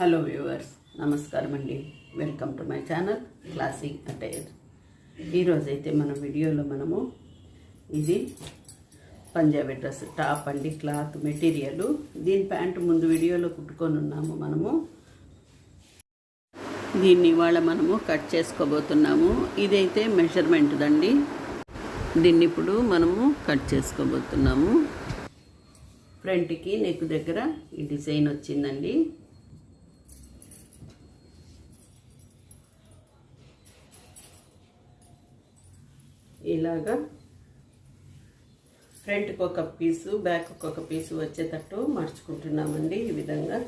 Hello viewers నమస్కారం అండి. Welcome to my channel classic attire ఈరోజు అయితే మన వీడియోలో మనము ఇది పంజాబీ డ్రెస్ టాప్ అండి క్లాత్ మెటీరియల్. దీని ప్యాంటు ముందు వీడియోలో కుట్టుకొని ఉన్నాము మనము. దీన్ని ఇవాళ మనము కట్ చేసుకోబోతున్నాము. ఇదైతే మెజర్మెంట్ దండి. దీన్ని ఇప్పుడు మనము కట్ చేసుకోబోతున్నాము. ఫ్రంట్కి నెక్ దగ్గర ఈ డిజైన్ వచ్చిందండి. ఇలాగా ఫ్రంట్కి ఒక పీసు బ్యాక్ ఒక పీసు వచ్చేటట్టు మర్చుకుంటున్నామండి ఈ విధంగా.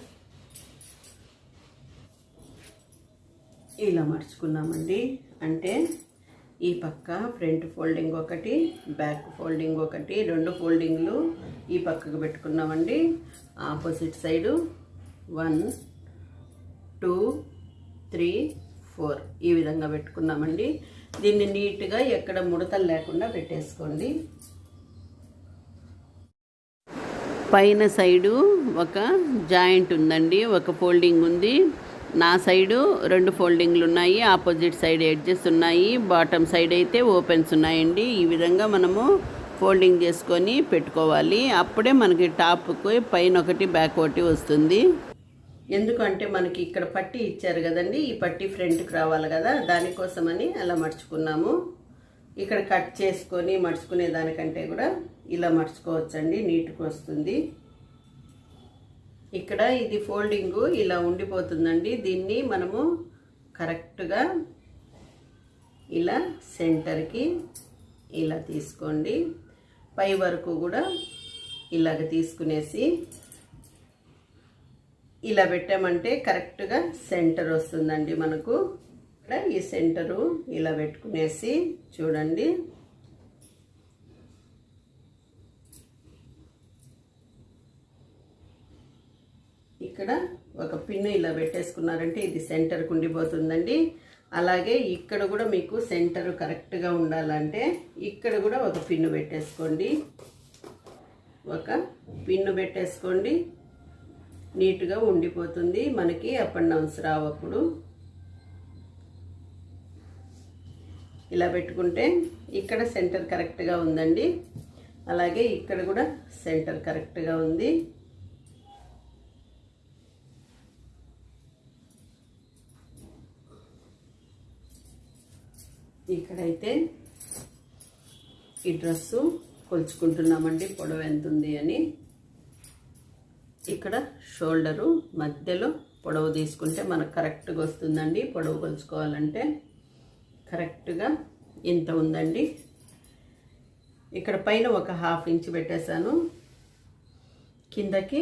ఇలా మర్చుకున్నామండి. అంటే ఈ పక్క ఫ్రంట్ ఫోల్డింగ్ ఒకటి బ్యాక్ ఫోల్డింగ్ ఒకటి రెండు ఫోల్డింగ్లు ఈ పక్కకు పెట్టుకున్నామండి. Opposite side one two three four ఈ విధంగా పెట్టుకున్నామండి. దీన్ని నీట్గా ఎక్కడ ముడతలు లేకుండా పెట్టేసుకోండి. పైన సైడు ఒక జాయింట్ ఉందండి ఒక ఫోల్డింగ్ ఉంది. నా సైడు రెండు ఫోల్డింగ్లు ఉన్నాయి ఆపోజిట్ సైడ్ ఎడ్జెస్ ఉన్నాయి బాటమ్ సైడ్ అయితే ఓపెన్స్ ఉన్నాయండి. ఈ విధంగా మనము ఫోల్డింగ్ చేసుకొని పెట్టుకోవాలి. అప్పుడే మనకి టాప్కి పైన ఒకటి బ్యాక్ ఒకటి వస్తుంది. ఎందుకంటే మనకి ఇక్కడ పట్టి ఇచ్చారు కదండి ఈ పట్టి ఫ్రంట్కి రావాలి కదా దానికోసమని అలా మర్చుకున్నాము ఇక్కడ కట్ చేసుకొని మర్చుకునే దానికంటే కూడా ఇలా మర్చుకోవచ్చండి నీట్గా వస్తుంది. ఇక్కడ ఇది ఫోల్డింగ్ ఇలా ఉండిపోతుందండి దీన్ని మనము కరెక్ట్గా ఇలా సెంటర్కి ఇలా తీసుకోండి. పై వరకు కూడా ఇలాగ తీసుకునేసి ఇలా పెట్టామంటే కరెక్ట్గా సెంటర్ వస్తుందండి మనకు. ఇక్కడ ఈ సెంటరు ఇలా పెట్టుకునేసి చూడండి. ఇక్కడ ఒక పిన్ను ఇలా పెట్టేసుకున్నారంటే ఇది సెంటర్కి ఉండిపోతుందండి. అలాగే ఇక్కడ కూడా మీకు సెంటర్ కరెక్ట్గా ఉండాలంటే ఇక్కడ కూడా ఒక పిన్ను పెట్టేసుకోండి. ఒక పిన్ను పెట్టేసుకోండి. నీట్గా ఉండిపోతుంది. మనకి అప్ అండ్ డౌన్స్ రావప్పుడు ఇలా పెట్టుకుంటే ఇక్కడ సెంటర్ కరెక్ట్గా ఉందండి. అలాగే ఇక్కడ కూడా సెంటర్ కరెక్ట్గా ఉంది. ఇక్కడైతే ఈ డ్రెస్సు కొలుచుకుంటున్నామండి. పొడవు ఎంత ఉంది అని. ఇక్కడ షోల్డరు మధ్యలో పొడవు తీసుకుంటే మనకు కరెక్ట్గా వస్తుందండి. పొడవు కొలుచుకోవాలంటే కరెక్ట్గా ఇంత ఉందండి. ఇక్కడ పైన ఒక హాఫ్ ఇంచ్ పెట్టేశాను. కిందకి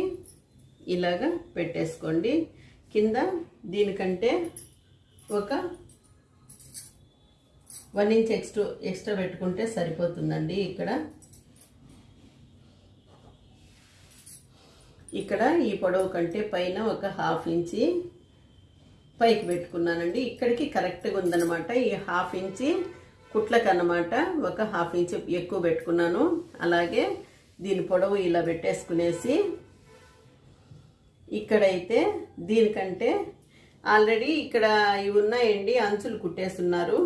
ఇలాగా పెట్టేసుకోండి. కింద దీనికంటే ఒక వన్ ఇంచ్ ఎక్స్ట్రా ఎక్స్ట్రా పెట్టుకుంటే సరిపోతుందండి ఇక్కడ. ఇక్కడ ఈ పొడవు కంటే పైన ఒక హాఫ్ ఇంచి పైకి పెట్టుకున్నానండి. ఇక్కడికి కరెక్ట్గా ఉందన్నమాట. ఈ హాఫ్ ఇంచి కుట్లకు అన్నమాట ఒక హాఫ్ ఇంచ్ ఎక్కువ పెట్టుకున్నాను. అలాగే దీని పొడవు ఇలా పెట్టేసుకునేసి ఇక్కడైతే దీనికంటే ఆల్రెడీ ఇక్కడ ఇవి ఉన్నాయండి అంచులు కుట్టేస్తున్నారు.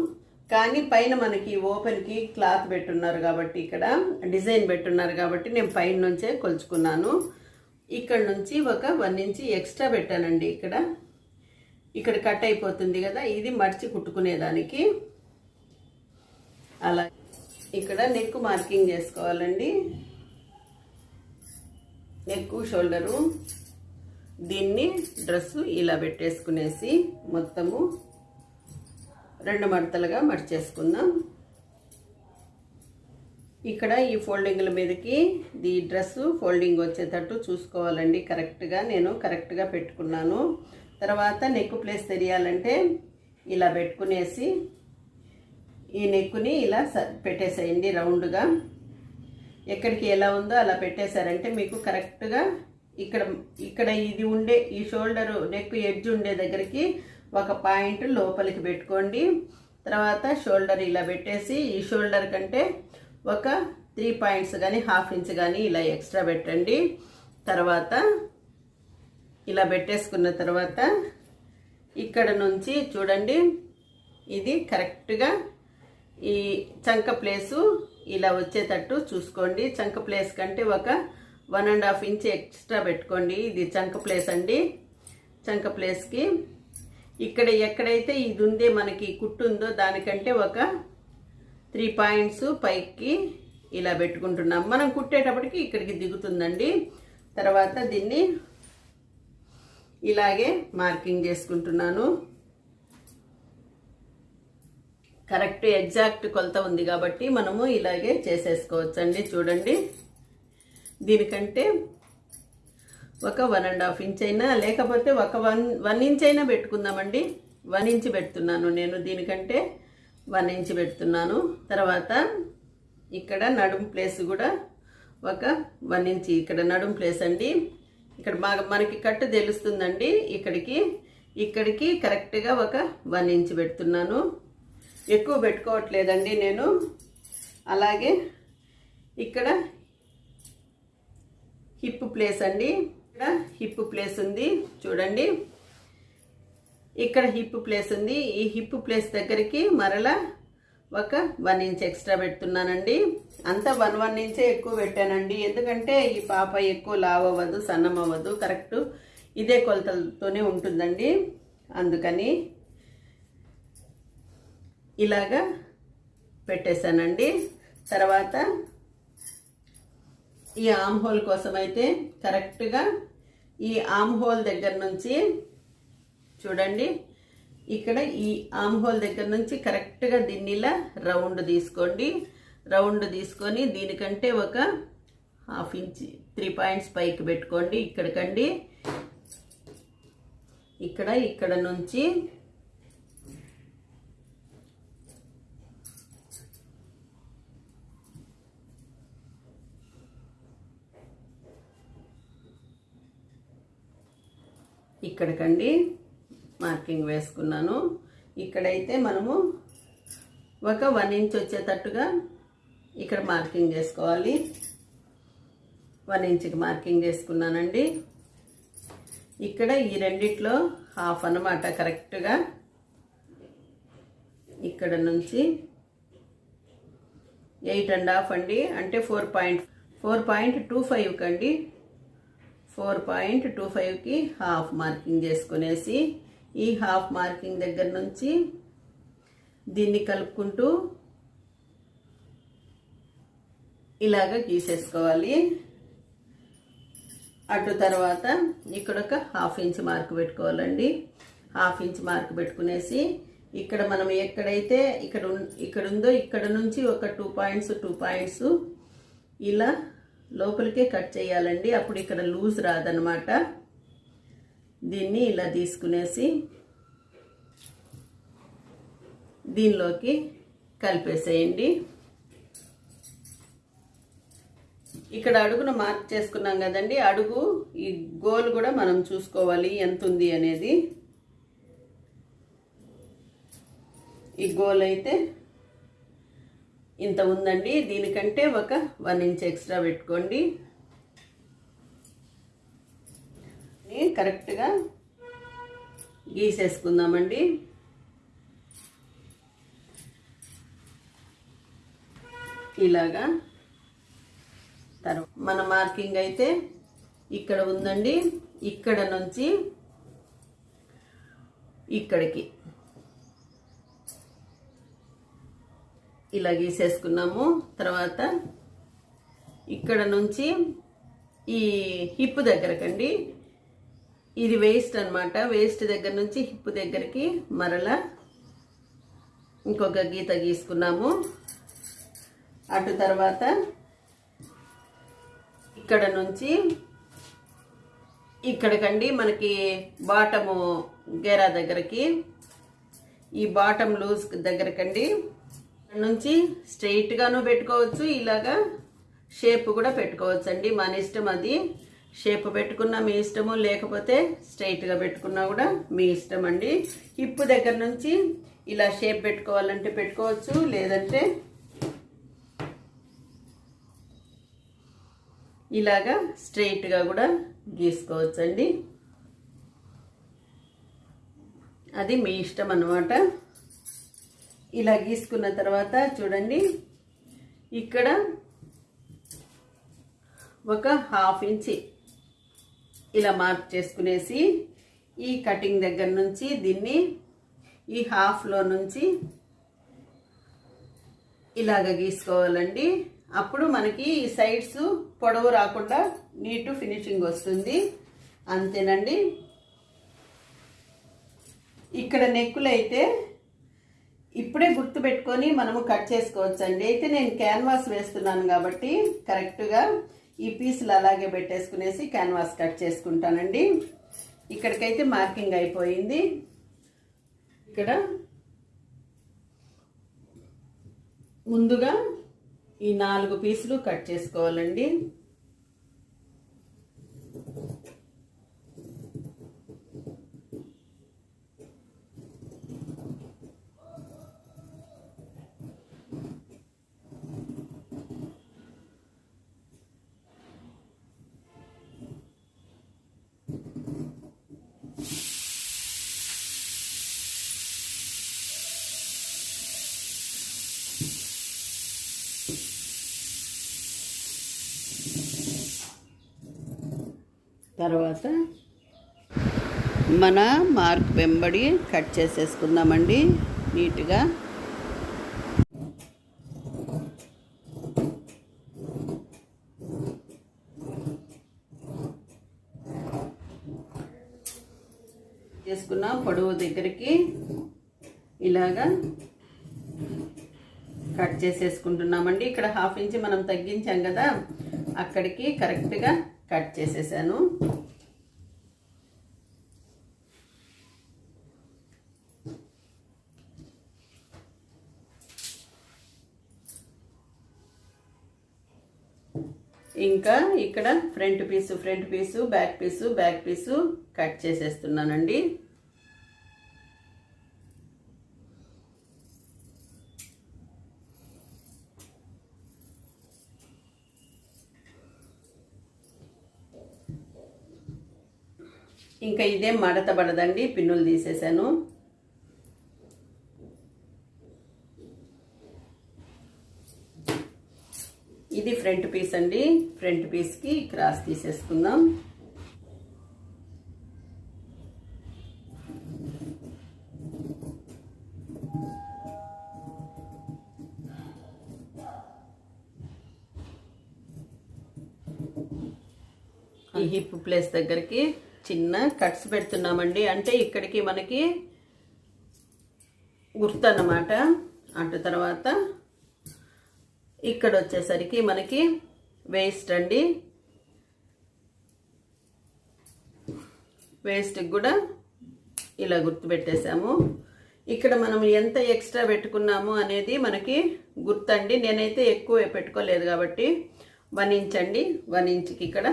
కానీ పైన మనకి ఓపెన్కి క్లాత్ పెట్టున్నారు కాబట్టి ఇక్కడ డిజైన్ పెట్టున్నారు కాబట్టి నేను పైన నుంచే కొలుచుకున్నాను. ఇక్కడ నుంచి ఒక వన్ ఇంచి ఎక్స్ట్రా పెట్టానండి ఇక్కడ. ఇక్కడ కట్ అయిపోతుంది కదా ఇది మర్చి కుట్టుకునేదానికి. అలా ఇక్కడ నెక్ మార్కింగ్ చేసుకోవాలండి. Neck shoulder. దీన్ని డ్రెస్సు ఇలా పెట్టేసుకునేసి మొత్తము రెండు మడతలుగా మడిచేసుకుందాం. ఇక్కడ ఈ ఫోల్డింగ్ల మీదకి ఈ డ్రెస్సు ఫోల్డింగ్ వచ్చేటట్టు చూసుకోవాలండి. కరెక్ట్గా నేను కరెక్ట్గా పెట్టుకున్నాను. తర్వాత నెక్ ప్లేస్ తెలియాలంటే ఇలా పెట్టుకునేసి ఈ నెక్కుని ఇలా పెట్టేసేయండి రౌండ్గా ఎక్కడికి ఎలా ఉందో అలా పెట్టేశారంటే మీకు కరెక్ట్గా ఇక్కడ ఇక్కడ ఇది ఉండే ఈ షోల్డర్ నెక్ ఎడ్జ్ ఉండే దగ్గరికి ఒక పాయింట్ లోపలికి పెట్టుకోండి. తర్వాత షోల్డర్ ఇలా పెట్టేసి ఈ షోల్డర్ కంటే ఒక త్రీ పాయింట్స్ కానీ హాఫ్ ఇంచ్ కానీ ఇలా ఎక్స్ట్రా పెట్టండి. తర్వాత ఇలా పెట్టేసుకున్న తర్వాత ఇక్కడ నుంచి చూడండి ఇది కరెక్ట్గా ఈ చంక ప్లేసు ఇలా వచ్చేటట్టు చూసుకోండి. చంక ప్లేస్ కంటే ఒక one and half inch extra పెట్టుకోండి. ఇది చంక ప్లేస్ అండి. చంక ప్లేస్కి ఇక్కడ ఎక్కడైతే ఇది ఉందే మనకి కుట్టు ఉందో దానికంటే ఒక త్రీ పాయింట్స్ పైకి ఇలా పెట్టుకుంటున్నాం. మనం కుట్టేటప్పటికి ఇక్కడికి దిగుతుందండి. తర్వాత దీన్ని ఇలాగే మార్కింగ్ చేసుకుంటున్నాను. కరెక్ట్ ఎగ్జాక్ట్ కొలత ఉంది కాబట్టి మనము ఇలాగే చేసేసుకోవచ్చండి. చూడండి. దీనికంటే ఒక వన్ అండ్ హాఫ్ ఇంచ్ అయినా లేకపోతే ఒక వన్ వన్ ఇంచ్ అయినా పెట్టుకుందామండి. వన్ ఇంచ్ పెడుతున్నాను నేను దీనికంటే. వన్ ఇంచ్ పెడుతున్నాను. తర్వాత ఇక్కడ నడుం ప్లేస్ కూడా ఒక వన్ ఇంచ్ ఇక్కడ నడుం ప్లేస్ అండి. ఇక్కడ బాగా మనకి కట్టు తెలుస్తుందండి. ఇక్కడికి ఇక్కడికి కరెక్ట్గా ఒక వన్ ఇంచ్ పెడుతున్నాను. ఎక్కువ పెట్టుకోవట్లేదండి నేను. అలాగే ఇక్కడ హిప్ ప్లేస్ అండి. ఇక్కడ హిప్ ప్లేస్ ఉంది. చూడండి. ఇక్కడ హిప్ ప్లేస్ ఉంది. ఈ హిప్ ప్లేస్ దగ్గరికి మరలా ఒక వన్ ఇంచ్ ఎక్స్ట్రా పెడుతున్నానండి. అంతా వన్ వన్ ఇంచే ఎక్కువ పెట్టానండి. ఎందుకంటే ఈ పాప ఎక్కువ లావ్ అవ్వదు సన్నం అవ్వదు కరెక్ట్ ఇదే కొలతలతోనే ఉంటుందండి. అందుకని ఇలాగా పెట్టేశానండి. తర్వాత ఈ ఆమ్ హోల్ కోసం అయితే కరెక్ట్గా ఈ ఆమ్ హోల్ దగ్గర నుంచి చూడండి. ఇక్కడ ఈ ఆమ్ హోల్ దగ్గర నుంచి కరెక్ట్గా దీన్ని ఇలా రౌండ్ తీసుకోండి. రౌండ్ తీసుకొని దీనికంటే ఒక హాఫ్ ఇంచ్ త్రీ పాయింట్స్ పైకి పెట్టుకోండి ఇక్కడికండి. ఇక్కడ ఇక్కడ నుంచి ఇక్కడికండి. మార్కింగ్ వేసుకున్నాను. ఇక్కడైతే మనము ఒక వన్ ఇంచ్ వచ్చేటట్టుగా ఇక్కడ మార్కింగ్ చేసుకోవాలి వన్ ఇంచ్కి మార్కింగ్ చేసుకున్నానండి ఇక్కడ ఈ రెండిట్లో హాఫ్ అనమాట కరెక్ట్గా. ఇక్కడ నుంచి ఎయిట్ అండ్ హాఫ్ అండి. అంటే four point four point two ఫైవ్కి అండి ఫోర్ పాయింట్ టూ ఫైవ్కి హాఫ్ మార్కింగ్ చేసుకునేసి ఈ హాఫ్ మార్కింగ్ దగ్గర నుంచి దీన్ని కలుపుకుంటూ ఇలాగ గీసేసుకోవాలి. అటు తర్వాత ఇక్కడ ఒక హాఫ్ ఇంచ్ మార్క్ పెట్టుకోవాలండి. హాఫ్ ఇంచ్ మార్క్ పెట్టుకునేసి ఇక్కడ మనం ఎక్కడైతే ఇక్కడ ఇక్కడ ఉందో ఇక్కడ నుంచి ఒక టూ పాయింట్స్ టూ పాయింట్స్ ఇలా లోపలికే కట్ చేయాలండి. అప్పుడు ఇక్కడ లూజ్ రాదనమాట దీన్ని ఇలా తీసుకునేసి దీనిలోకి కలిపేసేయండి. ఇక్కడ అడుగును మార్క్ చేసుకున్నాం కదండి. అడుగు ఈ గోల్ కూడా మనం చూసుకోవాలి. ఎంత ఉంది అనేది. ఈ గోల్ అయితే ఇంత ఉందండి. దీనికంటే ఒక వన్ ఇంచ్ ఎక్స్ట్రా పెట్టుకోండి ని కరెక్ట్గా గీసేసుకుందామండి. ఇలాగా తర్వాత మన మార్కింగ్ అయితే ఇక్కడ ఉందండి. ఇక్కడ నుంచి ఇక్కడికి ఇలా గీసేసుకున్నాము. తర్వాత ఇక్కడ నుంచి ఈ హిప్ దగ్గరకండి. ఇది వేస్ట్ అన్నమాట. వేస్ట్ దగ్గర నుంచి హిప్ దగ్గరికి మరలా ఇంకొక గీత గీసుకున్నాము. అటు తర్వాత ఇక్కడ నుంచి ఇక్కడికండి మనకి బాటము గేరా దగ్గరకి. ఈ బాటమ్ లూజ్ దగ్గరకండి. ఇక్కడ నుంచి స్ట్రెయిట్గాను పెట్టుకోవచ్చు ఇలాగా షేప్ కూడా పెట్టుకోవచ్చు అండి మన ఇష్టం అది. షేప్ పెట్టుకున్నా మీ ఇష్టము లేకపోతే స్ట్రైట్గా పెట్టుకున్నా కూడా మీ ఇష్టం అండి. హిప్ దగ్గర నుంచి ఇలా షేప్ పెట్టుకోవాలంటే పెట్టుకోవచ్చు లేదంటే ఇలాగా స్ట్రైట్గా కూడా గీసుకోవచ్చండి. అది మీ ఇష్టం అన్నమాట. ఇలా గీసుకున్న తర్వాత చూడండి ఇక్కడ ఒక హాఫ్ ఇంచి ఇలా మార్క్ చేసుకునేసి ఈ కటింగ్ దగ్గర నుంచి దీన్ని ఈ హాఫ్లో నుంచి ఇలాగ గీసుకోవాలండి. అప్పుడు మనకి ఈ సైడ్స్ పొడవు రాకుండా నీటు ఫినిషింగ్ వస్తుంది. అంతేనండి. ఇక్కడ నెక్కులు అయితే ఇప్పుడే గుర్తు పెట్టుకొని మనము కట్ చేసుకోవచ్చు అండి అయితే నేను క్యాన్వాస్ వేస్తున్నాను కాబట్టి కరెక్ట్గా ఈ పీసులు అలాగే పెట్టేసుకునేసి క్యాన్వాస్ కట్ చేసుకుంటానండి. ఇక్కడికైతే మార్కింగ్ అయిపోయింది. ఇక్కడ ముందుగా ఈ నాలుగు పీసులు కట్ చేసుకోవాలండి. తర్వాత మన మార్క్ వెంబడి కట్ చేసేసుకుందామండి నీట్గా. చేసుకున్న పొడవు దగ్గరికి. ఇలాగా కట్ చేసేసుకుంటున్నామండి. ఇక్కడ హాఫ్ ఇంచ్ మనం తగ్గించాం కదా అక్కడికి కరెక్ట్గా కట్ చేసేసాను. ఇంకా ఇక్కడ front piece front piece back piece back piece cut చేసేస్తున్నానండి. ఇంకా ఇదేం మడత పడదండి పిన్నులు తీసేసాను. ఇది ఫ్రంట్ పీస్ అండి ఫ్రంట్ పీస్కి క్రాస్ తీసేసుకుందాం. ఈ హిప్ ప్లేస్ దగ్గరికి చిన్న కట్స్ పెడుతున్నామండి. అంటే ఇక్కడికి మనకి గుర్తు అన్నమాట అటు తర్వాత ఇక్కడ వచ్చేసరికి మనకి వేస్ట్ అండి. వేస్ట్కి కూడా ఇలా గుర్తు పెట్టేశాము ఇక్కడ మనం ఎంత ఎక్స్ట్రా పెట్టుకున్నాము అనేది మనకి గుర్తండి. నేనైతే ఎక్కువ పెట్టుకోలేదు కాబట్టి వన్ ఇంచ్ అండి. వన్ ఇంచ్కి ఇక్కడ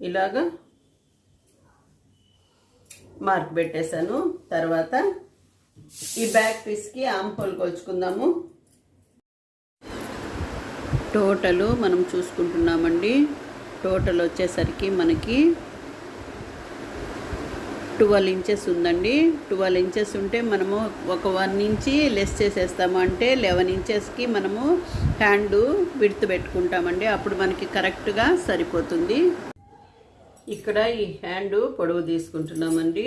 ఇలాగా మార్క్ పెట్టేశాను. తర్వాత ఈ బ్యాక్ పీస్కి ఆమ్ హోల్ కొలుచుకుందాము. టోటల్ మనం చూసుకుంటున్నామండి. టోటల్ వచ్చేసరికి మనకి ట్వెల్వ్ ఇంచెస్ ఉందండి. ట్వెల్వ్ ఇంచెస్ ఉంటే మనము ఒక వన్ ఇంచి లెస్ చేసేస్తాము. అంటే లెవెన్ ఇంచెస్కి మనము హ్యాండ్ విడ్త్ పెట్టుకుంటామండి. అప్పుడు మనకి కరెక్ట్గా సరిపోతుంది. ఇక్కడ ఈ హ్యాండ్ పొడవు తీసుకుంటున్నామండి.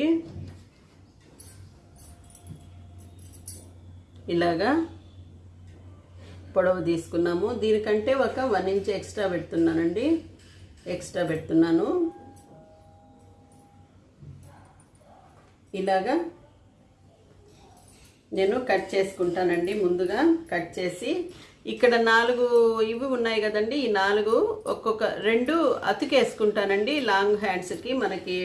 ఇలాగా పొడవు తీసుకున్నాము. దీనికంటే ఒక వన్ ఇంచ్ ఎక్స్ట్రా పెడుతున్నానండి. ఎక్స్ట్రా పెడుతున్నాను. ఇలాగా నేను కట్ చేసుకుంటానండి. ముందుగా కట్ చేసి ఇక్కడ నాలుగు ఇవి ఉన్నాయి కదండి. ఈ నాలుగు ఒక్కొక్క రెండు అతికేసుకుంటానండి. లాంగ్ హ్యాండ్స్కి మనకి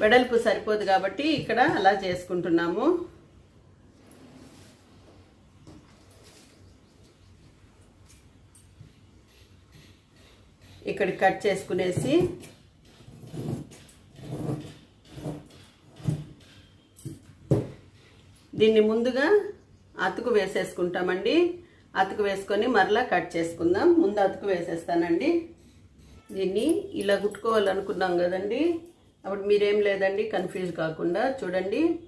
వెడల్పు సరిపోదు కాబట్టి ఇక్కడ అలా చేసుకుంటున్నాము. ఇక్కడ కట్ చేసుకునేసి దీన్ని ముందుగా అతుకు వేసేసుకుంటామండి. అతుకు వేసుకొని మరలా కట్ చేసుకుందాం. ముందు అతుకు వేసేస్తానండి. దీన్ని ఇలా కుట్టుకోవాలనుకున్నాం కదండి. అప్పుడు మీరేం లేదండి కన్ఫ్యూజ్ కాకుండా చూడండి.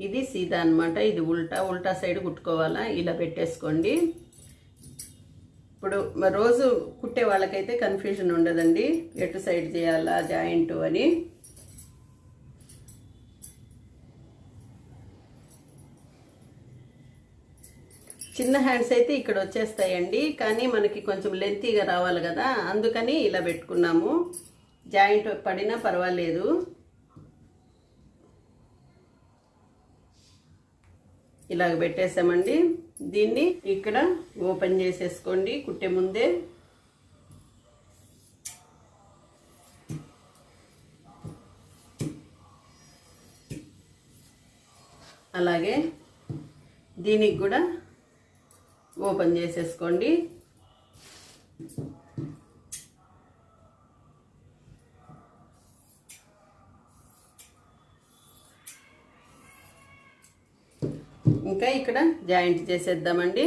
ఇది సీదా అన్నమాట ఇది ఉల్టా. ఉల్టా సైడ్ కుట్టుకోవాలా? ఇలా పెట్టేసుకోండి. ఇప్పుడు రోజు కుట్టే వాళ్ళకైతే కన్ఫ్యూజన్ ఉండదండి. ఎటు సైడ్ చేయాలా జాయింట్ అని. చిన్న హ్యాండ్స్ అయితే ఇక్కడ వచ్చేస్తాయండి కానీ మనకి కొంచెం లెంతీగా రావాలి కదా అందుకని ఇలా పెట్టుకున్నాము. జాయింట్ పడినా పర్వాలేదు. ఇలాగ పెట్టేసామండి. దీన్ని ఇక్కడ ఓపెన్ చేసేసుకోండి కుట్టే ముందే. అలాగే దీనికి కూడా ఓపెన్ చేసేసుకోండి. ఇంకా ఇక్కడ జాయింట్ చేసేద్దామండి.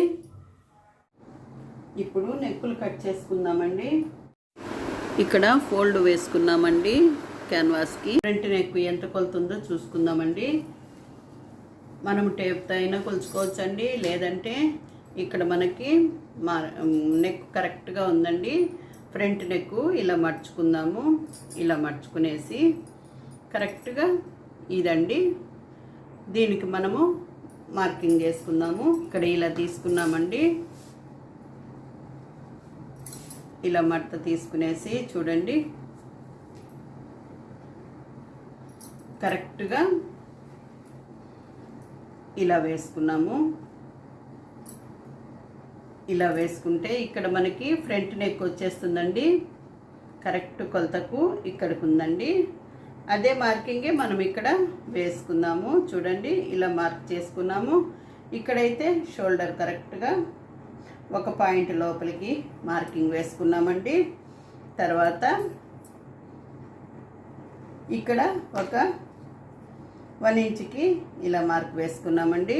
ఇప్పుడు నెక్కులు కట్ చేసుకుందామండి. ఇక్కడ ఫోల్డ్ వేసుకున్నామండి క్యాన్వాస్కి. ఫ్రంట్ నెక్ ఎంత కొలుతుందో చూసుకుందామండి. మనం టేప్తో అయినా కొలుచుకోవచ్చండి. లేదంటే ఇక్కడ మనకి మా నెక్ కరెక్ట్గా ఉందండి. ఫ్రంట్ నెక్ ఇలా మర్చుకుందాము ఇలా మర్చుకునేసి కరెక్ట్గా ఇదండి. దీనికి మనము మార్కింగ్ చేసుకుందాము ఇక్కడ ఇలా తీసుకున్నామండి. ఇలా మడత తీసుకునేసి చూడండి. కరెక్ట్గా ఇలా వేసుకున్నాము. ఇలా వేసుకుంటే ఇక్కడ మనకి ఫ్రంట్ నెక్ వచ్చేస్తుందండి. కరెక్ట్ కొలతకు ఇక్కడికి ఉందండి అదే మార్కింగే మనం ఇక్కడ వేసుకుందాము. చూడండి ఇలా మార్క్ చేసుకున్నాము. ఇక్కడైతే షోల్డర్ కరెక్ట్గా ఒక పాయింట్ లోపలికి మార్కింగ్ వేసుకున్నామండి. తర్వాత ఇక్కడ ఒక వన్ ఇంచ్కి ఇలా మార్క్ వేసుకున్నామండి.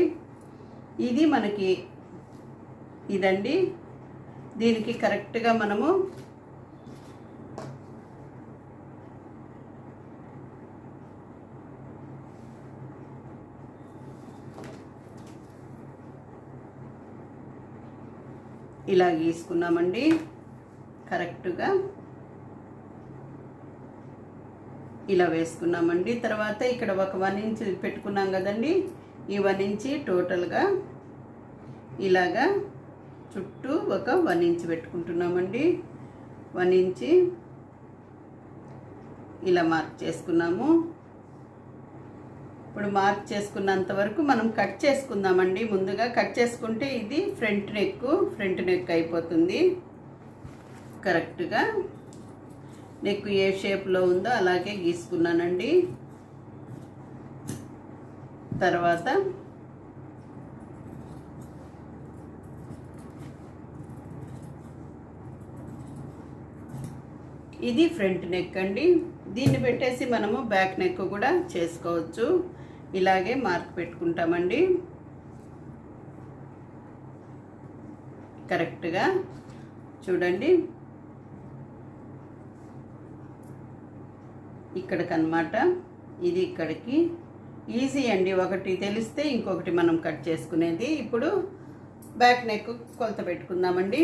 ఇది మనకి ఇదండి. దీనికి కరెక్ట్గా మనము ఇలా గీసుకున్నామండి. కరెక్ట్గా ఇలా వేసుకున్నామండి. తర్వాత ఇక్కడ ఒక వన్ ఇంచ్ పెట్టుకున్నాం కదండి. ఈ వన్ ఇంచి టోటల్గా ఇలాగా చుట్టూ ఒక వన్ ఇంచ్ పెట్టుకుంటున్నామండి. వన్ ఇంచి ఇలా మార్క్ చేసుకున్నాము. ఇప్పుడు మార్క్ చేసుకున్నంత వరకు మనం కట్ చేసుకుందామండి. ముందుగా కట్ చేసుకుంటే ఇది ఫ్రంట్ నెక్ ఫ్రంట్ నెక్ అయిపోతుంది. కరెక్ట్గా నెక్ ఏ షేప్లో ఉందో అలాగే గీసుకున్నానండి. తర్వాత ఇది ఫ్రంట్ నెక్ అండి. దీన్ని పెట్టేసి మనము బ్యాక్ నెక్ కూడా చేసుకోవచ్చు. ఇలాగే మార్క్ పెట్టుకుంటామండి. కరెక్ట్గా చూడండి. ఇక్కడికన్నమాట. ఇది ఇక్కడికి. ఈజీ అండి. ఒకటి తెలిస్తే ఇంకొకటి మనం కట్ చేసుకునేది. ఇప్పుడు బ్యాక్ నెక్ కొలత పెట్టుకుందామండి.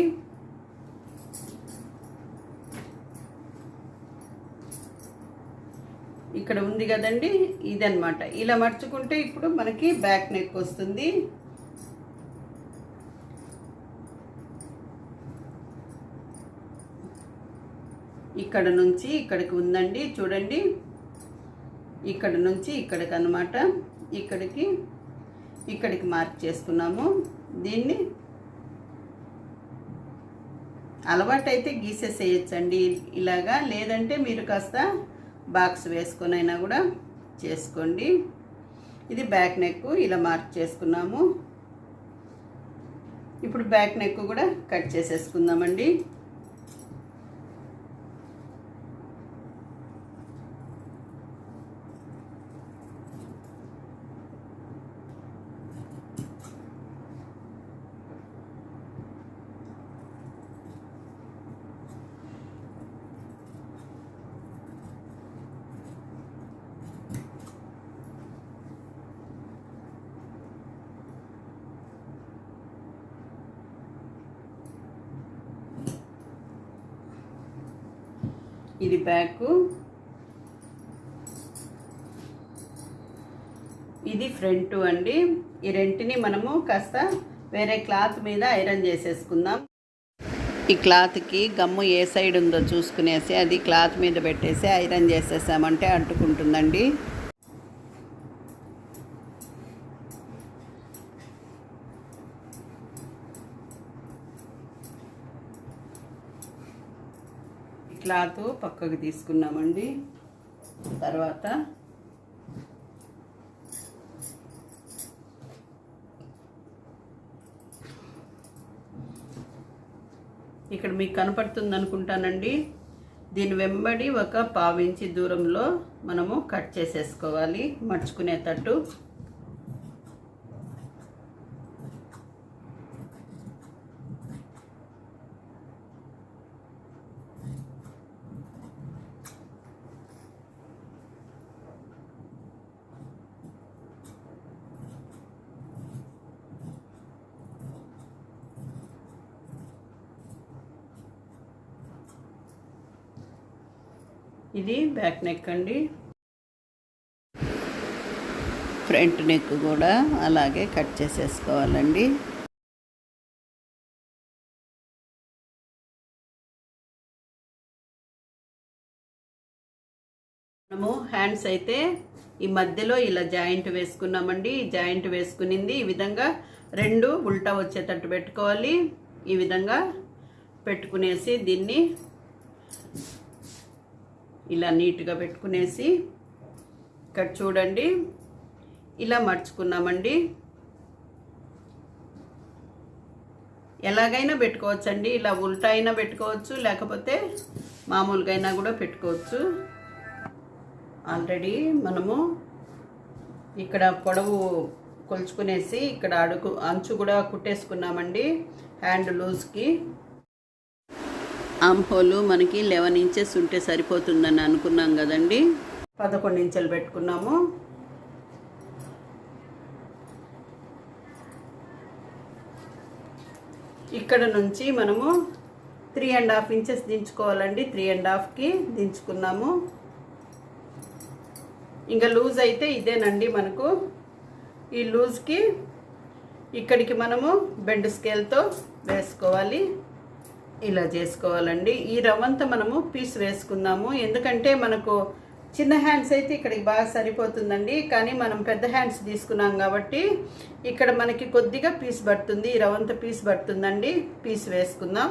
ఇక్కడ ఉంది కదండి ఇదనమాట ఇలా మర్చుకుంటే ఇప్పుడు మనకి బ్యాక్ నెక్ వస్తుంది. ఇక్కడ నుంచి ఇక్కడికి ఉందండి చూడండి. ఇక్కడ నుంచి ఇక్కడికి అన్నమాట. ఇక్కడికి ఇక్కడికి మార్క్ చేసుకున్నాము. దీన్ని అలవాటైతే గీసేసేయచ్చండి ఇలాగా. లేదంటే మీరు కాస్త బాక్స్ వేసుకొని అయినా కూడా చేసుకోండి. ఇది బ్యాక్ నెక్ ఇలా మార్క్ చేసుకున్నాము. ఇప్పుడు బ్యాక్ నెక్ కూడా కట్ చేసేసుకుందామండి. ఇది బ్యాక్. ఇది ఫ్రంట్ అండి. ఈ రెంటిని మనము కాస్త వేరే క్లాత్ మీద ఐరన్ చేసేసుకుందాం. ఈ క్లాత్కి గమ్ము ఏ సైడ్ ఉందో చూసుకునేసి అది క్లాత్ మీద పెట్టేసి ఐరన్ చేసేసామంటే అంటుకుంటుందండి ఈ క్లాత్ పక్కకు తీసుకున్నామండి. తర్వాత ఇక్కడ మీకు కనపడుతుంది అనుకుంటానండి దీని వెంబడి ఒక పావించి దూరంలో మనము కట్ చేసేసుకోవాలి. మర్చుకునేటట్టు ఇది బ్యాక్ నెక్ అండి. ఫ్రంట్ నెక్ కూడా అలాగే కట్ చేసేసుకోవాలండి. మనము హ్యాండ్స్ అయితే ఈ మధ్యలో ఇలా జాయింట్ వేసుకున్నామండి. ఈ జాయింట్ వేసుకునింది ఈ విధంగా రెండు ఉల్టా వచ్చేటట్టు పెట్టుకోవాలి. ఈ విధంగా పెట్టుకునేసి దీన్ని ఇలా నీట్గా పెట్టుకునేసి ఇక్కడ చూడండి ఇలా మర్చుకున్నామండి ఎలాగైనా పెట్టుకోవచ్చండి ఇలా ఉల్టా అయినా పెట్టుకోవచ్చు లేకపోతే మామూలుగా అయినా కూడా పెట్టుకోవచ్చు. ఆల్రెడీ మనము ఇక్కడ పొడవు కొలుచుకునేసి ఇక్కడ అడుగు అంచు కూడా కుట్టేసుకున్నామండి హ్యాండ్ లూజ్కి. ఆమ్ హోల్ మనకి లెవెన్ ఇంచెస్ ఉంటే సరిపోతుందని అనుకున్నాం కదండి. పదకొండు ఇంచెలు పెట్టుకున్నాము. ఇక్కడ నుంచి మనము త్రీ అండ్ హాఫ్ ఇంచెస్ దించుకోవాలండి. త్రీ అండ్ హాఫ్కి దించుకున్నాము. ఇంకా లూజ్ అయితే ఇదేనండి మనకు. ఈ లూజ్కి ఇక్కడికి మనము బెండ్ స్కేల్తో వేసుకోవాలి. ఇలా చేసుకోవాలండి. ఈ రవ్వంతా మనము పీస్ వేసుకుందాము. ఎందుకంటే మనకు చిన్న హ్యాండ్స్ అయితే ఇక్కడికి బాగా సరిపోతుందండి. కానీ మనం పెద్ద హ్యాండ్స్ తీసుకున్నాం కాబట్టి ఇక్కడ మనకి కొద్దిగా పీస్ పడుతుంది. ఈ రవ్వంత పీస్ పడుతుందండి. పీస్ వేసుకుందాం.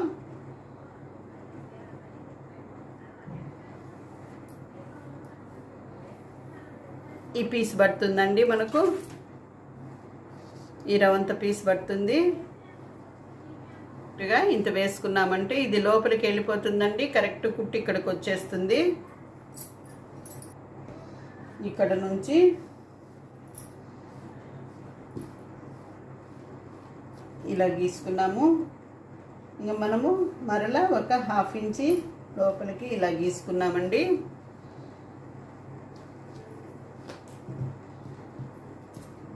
ఈ పీస్ పడుతుందండి మనకు. ఈ రవంత పీస్ పడుతుంది. కరెక్ట్గా ఇంత వేసుకున్నామంటే ఇది లోపలికి వెళ్ళిపోతుందండి. కరెక్ట్ కుట్టి ఇక్కడికి వచ్చేస్తుంది. ఇక్కడ నుంచి ఇలా గీసుకున్నాము. ఇంకా మనము మరలా ఒక హాఫ్ ఇంచి లోపలికి ఇలా గీసుకున్నామండి.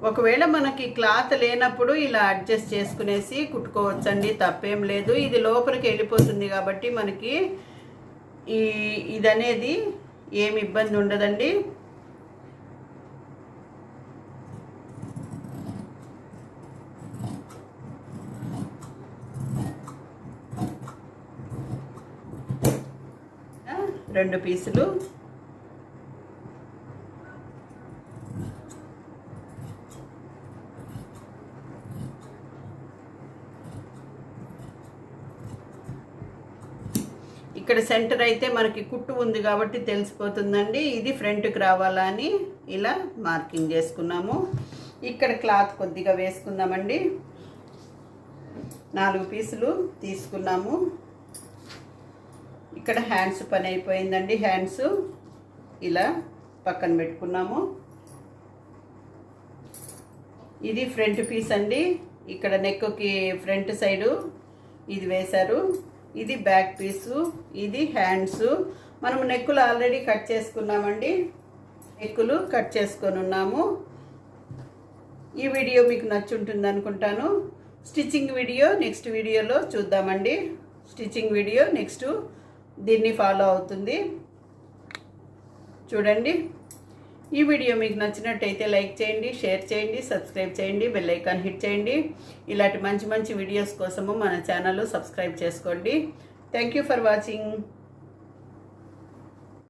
ఒకవేళ మనకి క్లాత్ లేనప్పుడు ఇలా అడ్జస్ట్ చేసుకునేసి కుట్టుకోవచ్చండి తప్పేం లేదు. ఇది లోపలికి వెళ్ళిపోతుంది కాబట్టి మనకి ఈ ఇది అనేది ఏమి ఇబ్బంది ఉండదండి. రెండు పీసులు. ఇక్కడ సెంటర్ అయితే మనకి కుట్టు ఉంది కాబట్టి తెలిసిపోతుందండి. ఇది ఫ్రంట్కి రావాలా అని ఇలా మార్కింగ్ చేసుకున్నాము. ఇక్కడ క్లాత్ కొద్దిగా వేసుకుందామండి. నాలుగు పీసులు తీసుకున్నాము. ఇక్కడ హ్యాండ్స్ పని అయిపోయిందండి. హ్యాండ్స్ ఇలా పక్కన పెట్టుకున్నాము. ఇది ఫ్రంట్ పీస్ అండి. ఇక్కడ నెక్కి ఫ్రంట్ సైడు ఇది వేశారు. ఇది బ్యాక్ పీసు ఇది హ్యాండ్స్. మనం నెక్కులు ఆల్రెడీ కట్ చేసుకున్నామండి. నెక్కులు కట్ చేసుకొని ఉన్నాము. ఈ వీడియో మీకు నచ్చుంటుంది అనుకుంటాను. స్టిచ్చింగ్ వీడియో నెక్స్ట్ వీడియోలో చూద్దామండి. స్టిచ్చింగ్ వీడియో నెక్స్ట్ దీన్ని ఫాలో అవుతుంది. చూడండి. ఈ వీడియో మీకు నచ్చినట్టయితే లైక్ చేయండి షేర్ చేయండి సబ్స్క్రైబ్ చేయండి బెల్ ఐకాన్ హిట్ చేయండి. ఇలాంటి మంచి మంచి వీడియోస్ కోసము మన ఛానల్ సబ్స్క్రైబ్ చేసుకోండి. Thank you for watching